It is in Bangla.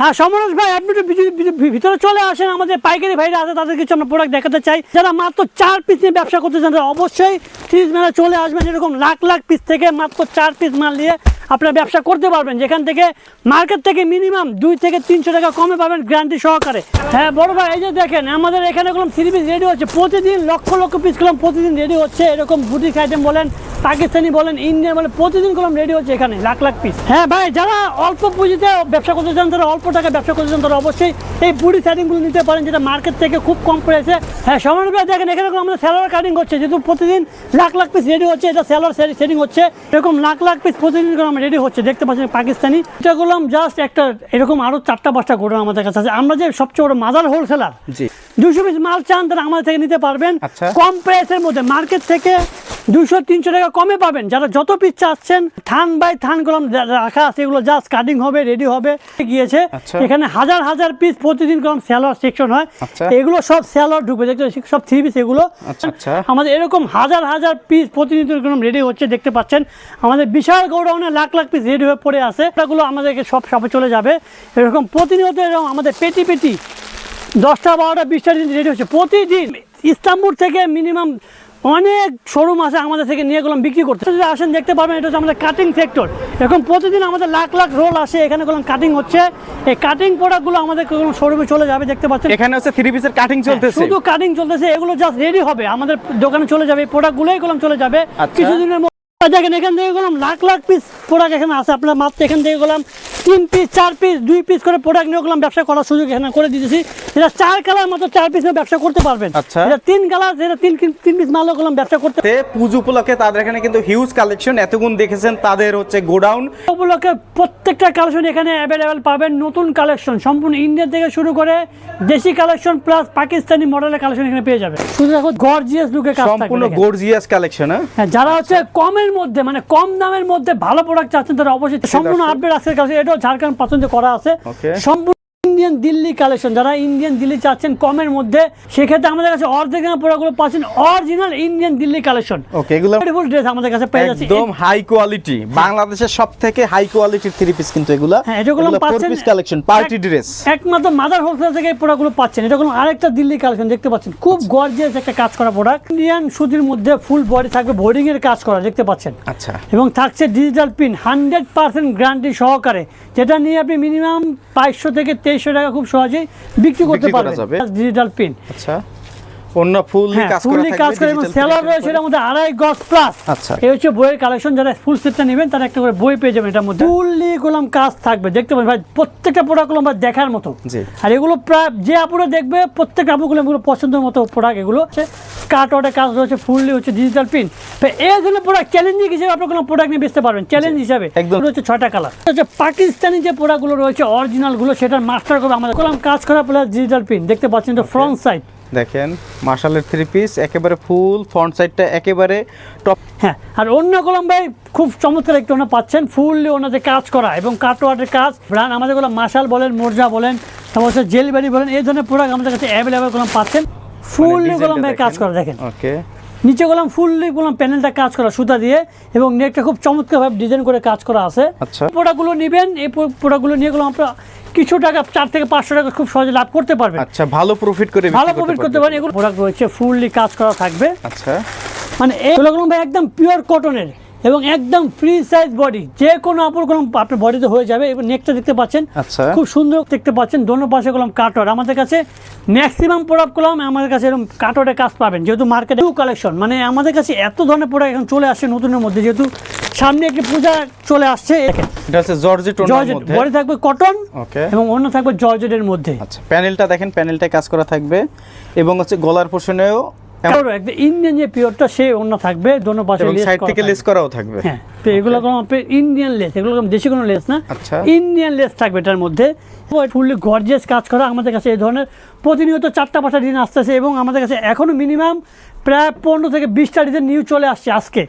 হ্যাঁ সমরেশ ভাই, আপনি ভিতরে- চলে আসেন, আমাদের পাইকারি ভাইরা আছে, তাদের কিছু আমরা প্রোডাক্ট দেখাতে চাই। যারা মাত্র চার পিস নিয়ে ব্যবসা করতে চান অবশ্যই ফ্রিজ মেলা চলে আসবেন, এরকম লাখ লাখ পিস থেকে মাত্র চার পিস মাল নিয়ে আপনারা ব্যবসা করতে পারবেন। যেখান থেকে মার্কেট থেকে মিনিমাম দুই থেকে তিনশো টাকা কমে পাবেন গ্যারান্টি সহকারে। হ্যাঁ বড় ভাই, এই যে দেখেন, আমাদের এখানে কোনো থ্রি পিস রেডি হচ্ছে প্রতিদিন লক্ষ লক্ষ পিস কলম প্রতিদিন রেডি হচ্ছে। এরকম বুটিক আইটেম বলেন পাকিস্তানি বলেন ইন্ডিয়ান বলেন, প্রতিদিন কলম রেডি হচ্ছে এখানে, লাখ লাখ পিস হ্যাঁ ভাই, যারা অল্প পুঁজিতে ব্যবসা করতে চান, তারা অল্প টাকা ব্যবসা করতে চান, তারা অবশ্যই এই বুড়ি সেটিংগুলো নিতে পারেন, যেটা মার্কেট থেকে খুব কম প্রাইসে হ্যাঁ সমান ভাই, দেখেন, এখানে আমাদের স্যালার কাটিং হচ্ছে। যেহেতু প্রতিদিন লাখ লাখ পিস রেডি হচ্ছে, এটা স্যালার সেটিং হচ্ছে। এরকম লাখ লাখ পিস প্রতিদিন করে রেডি হচ্ছে। দেখতে পাচ্ছেন পাকিস্তানি। এটা করলাম জাস্ট একটা এরকম আরও চারটা পাঁচটা গোডাউন আমাদের কাছে আছে। আমরা যে সবচেয়ে বড় মাদার হোলসেলার দুশো পিস মাল চান তারা আমাদের থেকে নিতে পারবেন। আচ্ছা। কম প্রাইসের মধ্যে। মার্কেট থেকে দুশো তিনশো টাকা কমে পাবেন। যারা যত পিস চাচ্ছেন থান বাই থান কলম রাখা আছে এগুলো জাস্ট কাটিং হবে রেডি হবে। গিয়েছে। আচ্ছা। এখানে হাজার হাজার পিস প্রতিদিন কলম স্যালোয়ার সেকশন হয়। আচ্ছা। এগুলো সব স্যালোয়ার ঢুকবে। দেখতে সব থ্রি পিস এগুলো। আচ্ছা। আমাদের এরকম হাজার হাজার পিস প্রতিনিয়ত কলম রেডি হচ্ছে দেখতে পাচ্ছেন। আমাদের বিশাল গোডাউনে লাখ লাখ পিস রেডি হয়ে পড়ে আছে। এগুলো আমাদেরকে সব সবে চলে যাবে। এরকম প্রতিনিয়ত এরকম আমাদের পেটি পেটি দশটা বারোটা বিশটা দিন রেডি হচ্ছে। প্রতিদিন ইস্তাম্বুল থেকে মিনিমাম অনেক শোরুম আছে আমাদের থেকে নিয়ে গেলাম বিক্রি করতে। যদি আসেন দেখতে পারবেন এটা হচ্ছে আমাদের কাটিং সেক্টর এরকম প্রতিদিন আমাদের লাখ লাখ রোল আসে এখানে গেলাম কাটিং হচ্ছে। এই কাটিং প্রোডাক্টগুলো আমাদের কোনো শোরুমে চলে যাবে দেখতে পাচ্ছেন? এখানে হচ্ছে থ্রি পিসের কাটিং চলতেছে। শুধু কাটিং চলতেছে এগুলো জাস্ট রেডি হবে। আমাদের দোকানে চলে যাবে এই প্রোডাক্টগুলোই গেলাম চলে যাবে। আচ্ছা। কিছুদিনের মধ্যে দেখেন এখান থেকে গেলাম লাখ লাখ পিস প্রোডাক্ট এখানে আছে। আপনার মাত্র এখান থেকে গেলাম তিন পিস চার পিস দুই পিস করে প্রোডাক্ট নিয়ে গেলাম ব্যবসা করার সুযোগ এখানে করে দিতেছি। এটা চার কালার মাত্র চার পিস ব্যবসা করতে পারবেন। আচ্ছা। এটা তিন কালার এটা তিন তিন পিস মালও গেলাম ব্যবসা করতে পুজো উপলক্ষে তাদের এখানে কিন্তু হিউজ কালেকশন এতগুণ দেখেছেন তাদের হচ্ছে গোডাউন। উপলক্ষে প্রত্যেকটা কালেকশন এখানে অ্যাভেলেবেল পাবেন নতুন কালেকশন সম্পূর্ণ ইন্ডিয়া থেকে শুরু করে দেশি কালেকশন প্লাস পাকিস্তানি মডেলের কালেকশন এখানে পেয়ে যাবে শুধু দেখো গর্জিয়াস লুকে কাজ সম্পূর্ণ গর্জিয়াস কালেকশন হ্যাঁ? হ্যাঁ, যারা হচ্ছে কমের মধ্যে মানে কম দামের মধ্যে ভালো প্রোডাক্ট চাচ্ছেন তারা অবশ্যই সম্পূর্ণ আপডেট আজকের কাছে এটাও ঝাড়খণ্ড পছন্দ করা আছে. সম্পূর্ণ ইন্ডিয়ান দিল্লি কালেকশন যারা ইন্ডিয়ান দিল্লি চাচ্ছেন কমের মধ্যে সেক্ষেত্রে আমাদের কাছে অর্ধেক প্রোডাক্টগুলো পাচ্ছেন original Indian Delhi collection okay এগুলো বিউটিফুল ড্রেস আমাদের কাছে পেয়ে যাচ্ছে। একদম হাই কোয়ালিটি বাংলাদেশের সব থেকে হাই কোয়ালিটির থ্রি পিস কিন্তু এগুলা। হ্যাঁ এটাগুলো ফোর পাচ্ছেন পিস কালেকশন পার্টি ড্রেস একমাত্র মাদার হোলসেল থেকে এই প্রোডাক্টগুলো পাচ্ছেন। এটা কোনো আরেকটা দিল্লি কালেকশন দেখতে পাচ্ছেন। খুব গর্জিয়াস একটা কাজ করা প্রোডাক্ট ইন্ডিয়ান সুতির মধ্যে ফুল বডি থাকবে বোর্ডিং এর কাজ করা দেখতে পাচ্ছেন। আচ্ছা। এবং থাকছে digital pin hundred percent guarantee সহকারে। যেটা নিয়ে আপনি মিনিমাম বাইশশো থেকে তেইশশো টাকা খুব সহজেই বিক্রি করতে পারবেন। ডিজিটাল পিন আচ্ছা। অন্য ফুল হ্যাঁ কাজ করা ফুললি কাজ করে এবং সেলার রয়েছে। এটার মধ্যে আড়াই গজ প্লাস আচ্ছা। এই হচ্ছে বইয়ের কালেকশন যারা ফুল সেটটা নেবেন তারা একটা করে বই পেয়ে যাবেন এটার মধ্যে। ফুললি গোলাম কাজ থাকবে দেখতে পাবেন ভাই প্রত্যেকটা প্রোডাক্টগুলো দেখার মতো। আর এগুলো প্রায় যে আপুরা দেখবে প্রত্যেকটা আপুগুলো এগুলো পছন্দের মতো প্রোডাক্ট এগুলো হচ্ছে। কাট ওয়ার্ডের কাজ রয়েছে ফুললি হচ্ছে ডিজিটাল পিন এই জন্য প্রোডাক্ট চ্যালেঞ্জিং হিসেবে আপনার কোনো প্রোডাক্ট নিয়ে বেচতে পারবেন চ্যালেঞ্জ হিসাবে। একদম। হচ্ছে ছয়টা কালার হচ্ছে পাকিস্তানি যে প্রোডাক্টগুলো রয়েছে অরিজিনালগুলো সেটার মাস্টার করে আমাদের। কলাম কাজ করা প্লাস ডিজিটাল পিন দেখতে পাচ্ছেন তো ফ্রন্ট সাইড দেখেন মার্শালের থ্রি পিস একেবারে ফুল ফ্রন্ট সাইডটা একেবারে টপ হ্যাঁ আর অন্য কলম ভাই খুব চমৎকার একটু ওনা পাচ্ছেন ফুললি ওনাদের কাজ করা এবং কাটওয়ার্ডের কাজ। ব্রান্ড আমাদেরগুলো মাশাল বলেন মোর্জা বলেন তারপর জেলবেরি বলেন এই ধরনের প্রোডাক্ট আমাদের কাছে অ্যাভেলেবেল কলম পাচ্ছেন। ফুললি কলম ভাই কাজ করা দেখেন। ওকে নিচে কলম ফুললি কলম প্যানেলটা কাজ করা সুতা দিয়ে এবং নেটটা খুব চমৎকারভাবে ডিজাইন করে কাজ করা আছে। আচ্ছা। প্রোডাক্টগুলো নেবেন এই প্রোডাক্টগুলো নিয়ে গেলাম আপনারা কিছু টাকা চার থেকে পাঁচশো টাকা খুব সহজে লাভ করতে পারবেন। আচ্ছা ভালো প্রফিট করে ভালো প্রফিট করতে পারেন এগুলো প্রোডাক্ট রয়েছে ফুললি কাজ করা থাকবে। আচ্ছা। মানে এগুলো ভাই একদম পিওর কটনের এবং একদম ফ্রি সাইজ বডি যে কোনো আপুর কলম আপনার বডিতে হয়ে যাবে। এবং নেকটা দেখতে পাচ্ছেন। আচ্ছা। খুব সুন্দর দেখতে পাচ্ছেন। দোনো পাশে কলম কাটর আমাদের কাছে ম্যাক্সিমাম প্রোডাক্ট কলম আমাদের কাছে এরকম কাটরের কাজ পাবেন। যেহেতু মার্কেটে নিউ কালেকশন মানে আমাদের কাছে এত ধরনের প্রোডাক্ট এখন চলে আসছে নতুনের মধ্যে। যেহেতু সামনে একটি পূজা চলে আসছে। এটা হচ্ছে জর্জেট মধ্যে। বডি থাকবে কটন ওকে। এবং অন্য থাকবে জর্জেটের মধ্যে। আচ্ছা প্যানেলটা দেখেন প্যানেলটায় কাজ করা থাকবে। এবং হচ্ছে গলার পোর্শনেও ইন্ডিয়ান যে পিওরটা সে অন্য থাকবে দোনো পাশে সাইড থেকে লেস করাও থাকবে। হ্যাঁ তো এগুলো কোনো ইন্ডিয়ান লেস এগুলো দেশি কোনো লেস না। আচ্ছা। ইন্ডিয়ান লেস থাকবে এটার মধ্যে। ফুললি গর্জিয়াস কাজ করা আমাদের কাছে এই ধরনের প্রতিনিয়ত চারটা পাঁচটা ডিজাইন আসতেছে এবং আমাদের কাছে এখনও মিনিমাম প্রায় পনেরো থেকে বিশটা ডিজাইন নিউ চলে আসছে আজকে।